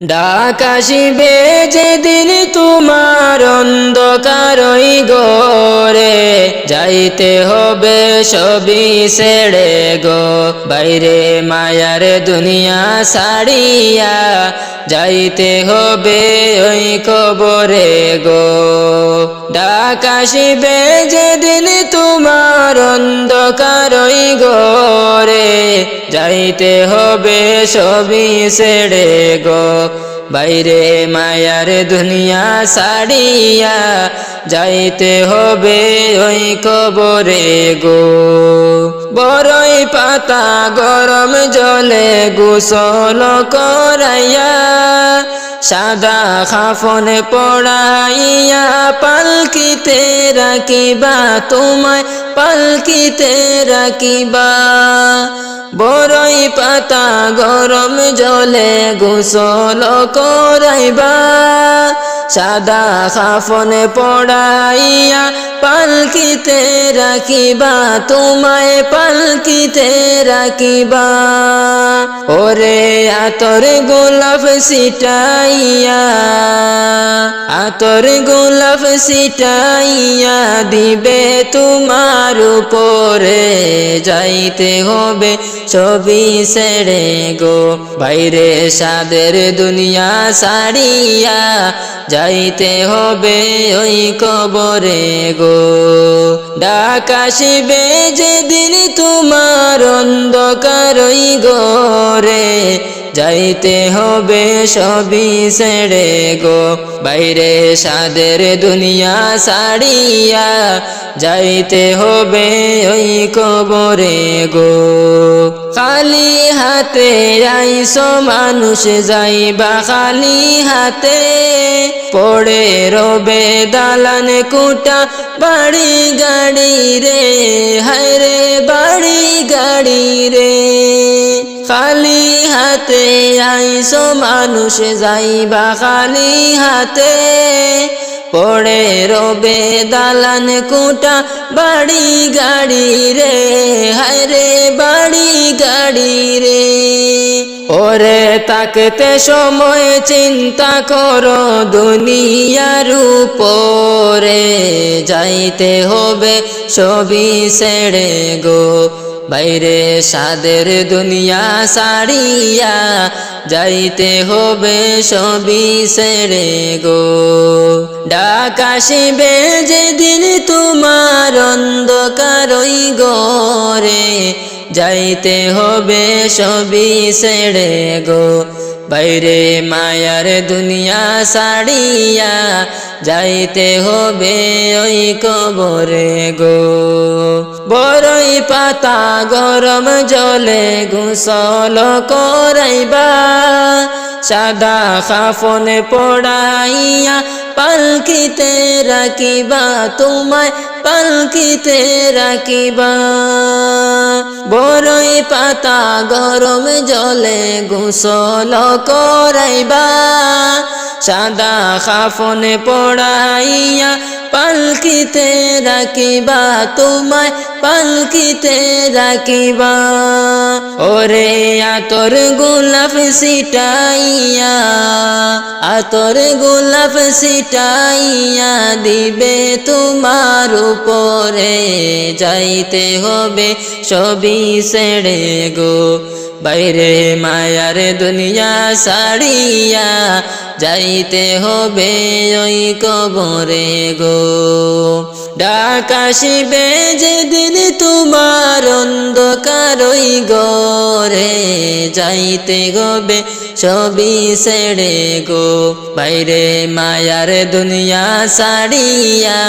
ডাকাশিবে যেদিন তোমার অন্ধকারই গরে যাইতে হবে সবই সেড়ে গো, বাইরে মায়ার দুনিয়া সারিয়া যাইতে হবে ওই কবরে গো। ডাকাশিবে যেদিন তোমার অন্ধকারই গরে যাইতে হবে সবই ছেড়ে গো। বাইরে মায়ার দুনিয়া সারিয়া যাইতে হবে ওই কবরে গো। বড়ই পাতা গরম জলে গোসল করাইয়া সাদা খাফনে পড়াইয়া পালকিতে রাখিবা তোমায় পালকিতে রাখিবা। বড়ই পাতা গরম জলে গোসল করাইবা। সাদা খাফনে পড়াইয়া পালকিতে রাখিবা, তোমায় পালকিতে রাখিবা। ওরে আতর গোলাপ সিটাইয়া আতর গোলাপ সিটাইয়া দিবে তোমার উপরে, যাইতে হবে ছবি ছেড়ে গো, বাইরে সাদের দুনিয়া সারিয়া যাইতে হবে ওই কবরে গো। ডাকাশিবে যেদিন তোমার অন্ধকার ওই গরে যাইতে হবে সবই ছেড়ে গো। বাইরে সাদের দুনিয়া সারিয়া যাইতে হবে ওই কবরে গো। খালি হাতে আইসো, মানুষ যাইবা খালি হাতে। পড়ে রবে দালান কুটা, বাড়ি গাড়ি রে, হায় রে বাড়ি গাড়ি রে। খালি হাতে আইসো, মানুষ যাইবা খালি হাতে। পড়ে রবে দালান কুটা, বাড়ি গাড়ি রে, হায় বাড়ি গাড়ি রে। ওরে তাকতে সময় চিন্তা করো, দুনিয়ার উপরে যাইতে হবে, সবই ছেড়ে গো। বাইরে সাদের দুনিয়া সারিয়া যাইতে হবে সবি সেরে গো। ডাকাশিবে যেদিন তোমার অন্ধকারই গরে যাইতে হবে সবি সেরে গো। বাইরে মায়ার দুনিয়া সারিয়া যাইতে হবে ওই কবরে গো। বড়ই পাতা গরম জলে গোসল করাইবা, সাদা খাফনে পড়াইয়া পালকিতে রাখিবা, তোমায় পালকিতে রাখিবা। বড়ই পাতা গরম জলে গোসল করাইবা। সাদা খাফনে পড়াইয়া পালকিতে রাখিবা, তোমায় পালকিতে রাখিবা। ওরে আতর গোলাপ সিটাইয়া আতর গোলাপ সিটাইয়া দিবে তোমার উপরে যাইতে হবে, সবই সেড়ে গো। বাইরে মায়ার দুনিয়া সারিয়া যাইতে হবে ওই কবরে গো। ডাকাশিবে যেদিন তোমার অন্ধকারই গরে যাইতে হবে সবই সেড়ে গো বাইরে মায়ার দুনিয়া সারিয়া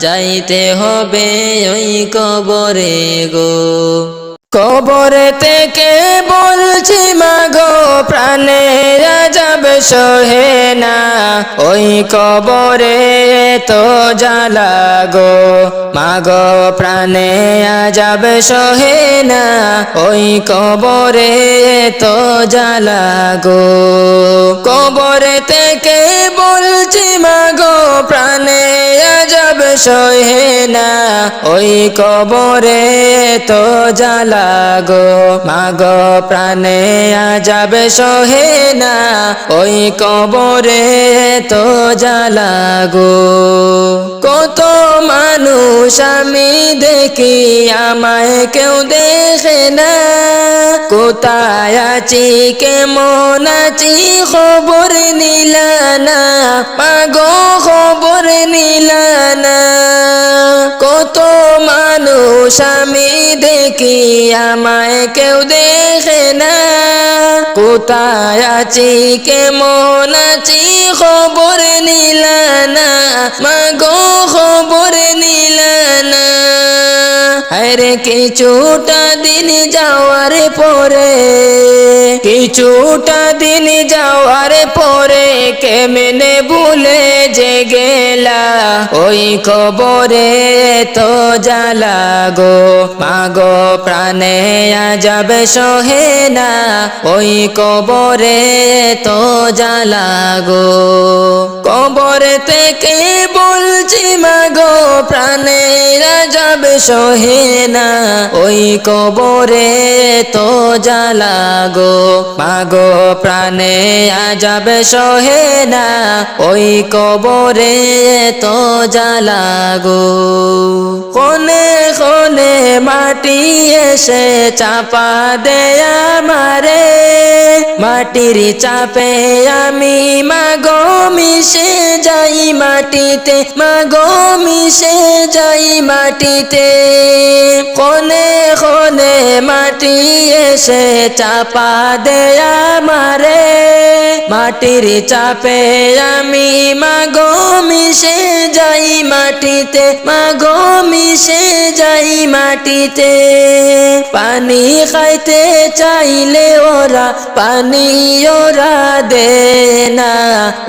যাইতে হবে ওই কবরে গো। কবরে থেকে বলছি, মাগো প্রাণে যাব সহে না। ওই কবরে তো জ্বালা গো। মাগো প্রাণে যাব সহে না। ওই কবরে তো জ্বালা গো। কবরে থেকে বলছি, মাগো প্রাণে আজব সহে না। ওই কবরে তো জ্বালা গো মাগো প্রাণে যাবে সহে না ওই কবরে তো জালাগো কত মানুষ আমি দেখি, আমায় কেউ দেখে না। কোথায় আছি, কেমন আছি, খবর নিলানা মাগো, খবর নিলানা কত মানুষ আমি দেখি, আমায় কেউ দেখে না। কোথায় আছি, কেমন আছি, খবর নিলানা মাগো আরে কিছুটা দিন যাওয়ার পরে, কিছুটা দিন যাওয়ার পরে কেমনে ভুলে যে গেলা ওই খবরে তো জ্বালা গো, মাগো প্রাণে যাবে সহে না, ওই কবরে তো জ্বালা গো। কবর থেকে বলছি মাগো প্রাণে যাবে সহে না, ওই কবরে তো জ্বালা গো। মাগো প্রাণে আজাবে সহে না, ওই কবরে তো জ্বালা গো। কোনে কোনে মাটি এসে চাপা দেয়া মারে মাটির চাপে আমি মাগো মিশে যাই মাটিতে, মাগো মিশে যাই মাটিতে। কোনে কোনে মাটি এসে চাপা দেয়া মারে মাটির চাপে আমি মাগো মিশে যাই মাটিতে, মাগো মিশে যাই মাটিতে। পানি খাইতে চাইলে ওরা পানি ওরা দে না,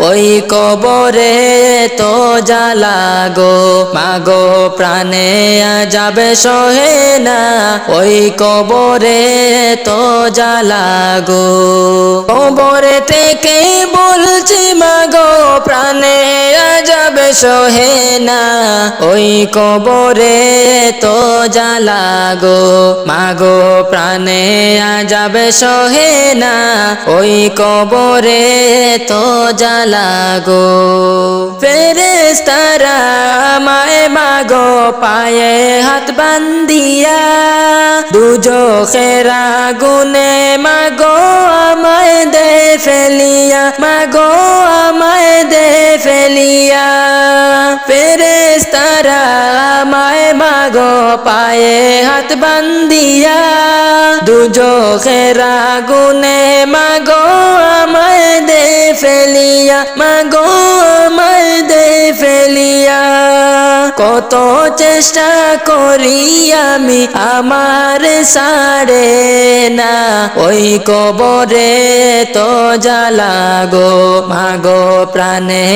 ওই কবরে তো জ্বালা গো। মাগো প্রাণে যাবে সহে না, ওই কবরে তো জ্বালা গো। কবরে থেকে বলছি, মাগো প্রাণে যাবে সহে না, ওই কবরে তো জ্বালা গো। মাগো প্রাণে যাবে সহে না ওই কবরে তো জ্বালা গো। ফেরেস্তারা আমায় মাগো, পায়ে হাত বান্দিয়া দুজো খেরা গুনে মাগো, আমায় দে ফেলিয়া। মাগো, আমায় দে ফেলিয়া। ফেরেস্তারা আমায় মাগো পায়ে হাত বান্দিয়া দুজো খেরা গুনে মাগো আমায় দে ফেলিয়া মাগো আমায় ফেলিয়া, কত চেষ্টা করি আমি আমার সাড়ে না। ওই কবরে তো জ্বালা গো, মাগো প্রাণে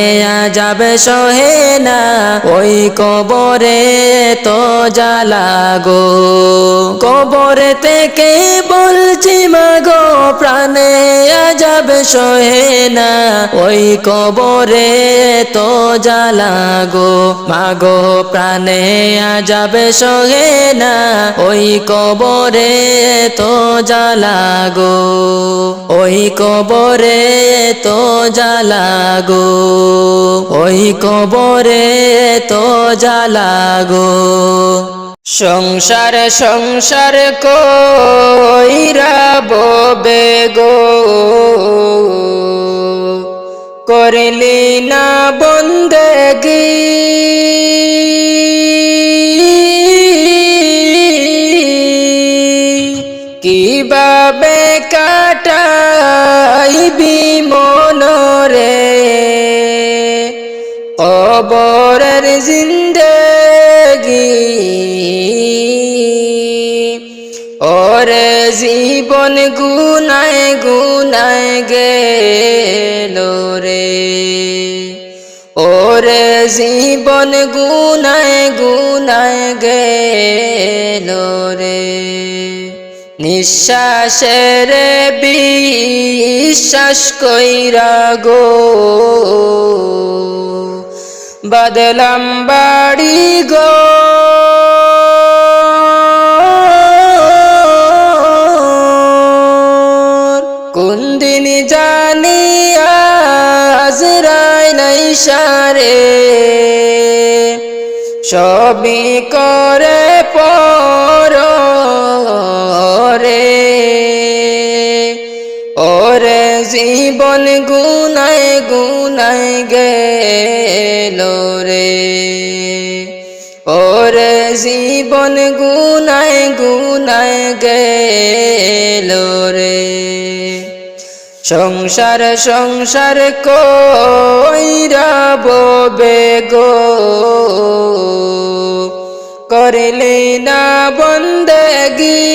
যাবে সহে না। ওই কবরে তো জ্বালা গো, কবরে থেকে বলছি, মাগো প্রাণে যাবে সহে না। ওই কবরে তো জ্বালা গো মাগো প্রাণে যাবে সহে না ওই কবরে তো জ্বালা ওই কবরে তো জ্বালা ওই কবরে তো জ্বালা গো সংসার সংসার কইরা ববে গো। করলি না বন্দেগি। কীভাবে কাটাইবি মনরে? কবরের জিন্দগি। ওরে জীবন গুনায় গুনায় গেল রে। ওরে জীবন গুনায় গুনায় গেল রে। নিঃশ্বাসের বিশ্বাস কইরা গো। বদলাম বাড়ি গো। সারে সবই করে পর রে। ওরে জীবন গুনায় গুনায় গেল রে। ওরে জীবন গুনায় গুনায় গেল রে। সংসার সংসার কইরা ববে গো। করলে না বন্দেগি।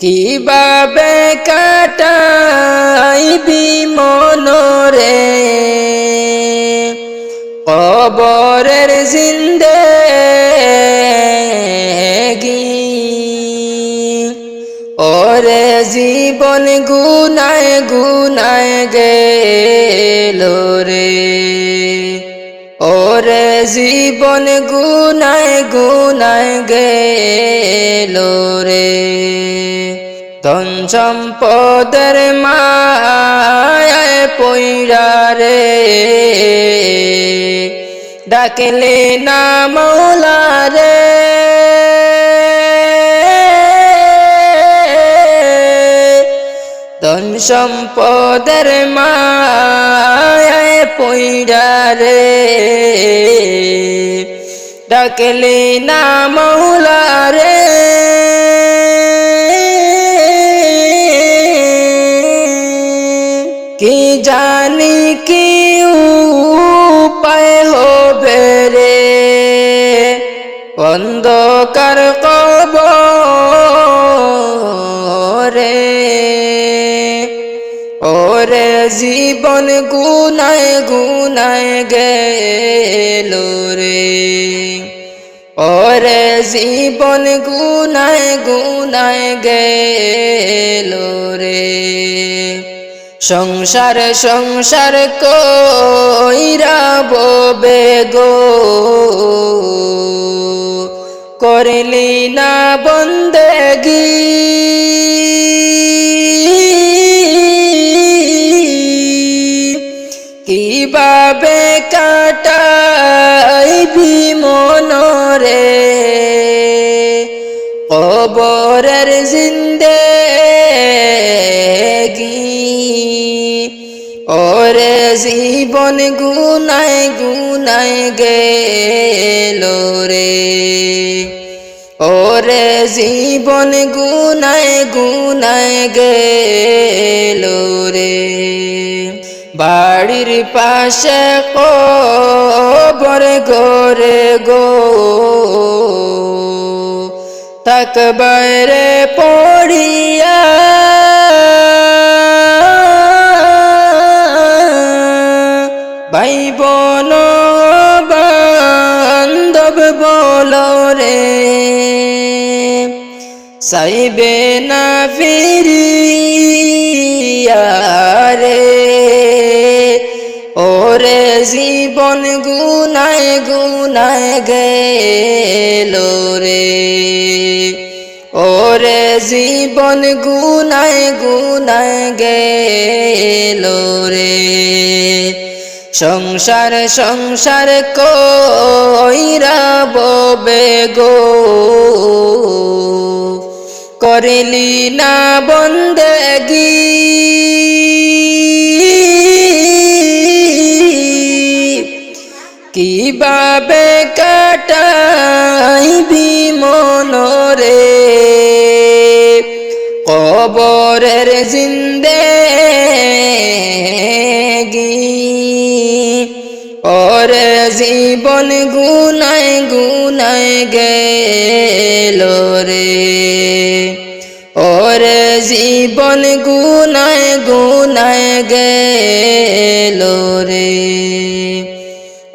কীভাবে কাটাইবি মনরে? কবরের জিন্দে জীবন গুনায় গুনায় গেল রে। ওরে জীবন গুনায় গুনায় গেল রে। ধন সম্পদের মায় পইরা রে। ডাকলে না মৌলা রে। ধন সম্পদের মায় পইরা রে। ডাকলে না মৌলা রে। কি জানি কি উপায় হবে রে। অন্ধকার জীবন গুনায় গুনায় গেল রে। ওরে জীবন গুনায় গুনায় গেল রে। সংসার সংসার কইরা ববে গো। করলি না বন্দেগি। মনরে কবরের জিন্দে ওরে জীবন গুনায় গুনায় গেল রে। ওরে জীবন গুনায় গুনায় গেল রে। বাড়ির পাশে কবর গোরে গো। তাকবরে পড়িয়া। ভাই বোন বান্ধব বল রে সাইবে না ফিরিয়া রে। ওরে জীবন গুনায় গুনায় গেল রে। ওরে জীবন গুনায় গুনায় গেল রে। সংসার সংসার কইরা ববে গো। করিলি না বন্দেগি। কীভাবে কাটাইবি মনরে কবরের জিন্দে ওরে জীবন গুনায় গুনায় গেল রে। ওরে জীবন গুনায় গুনায় গেল রে।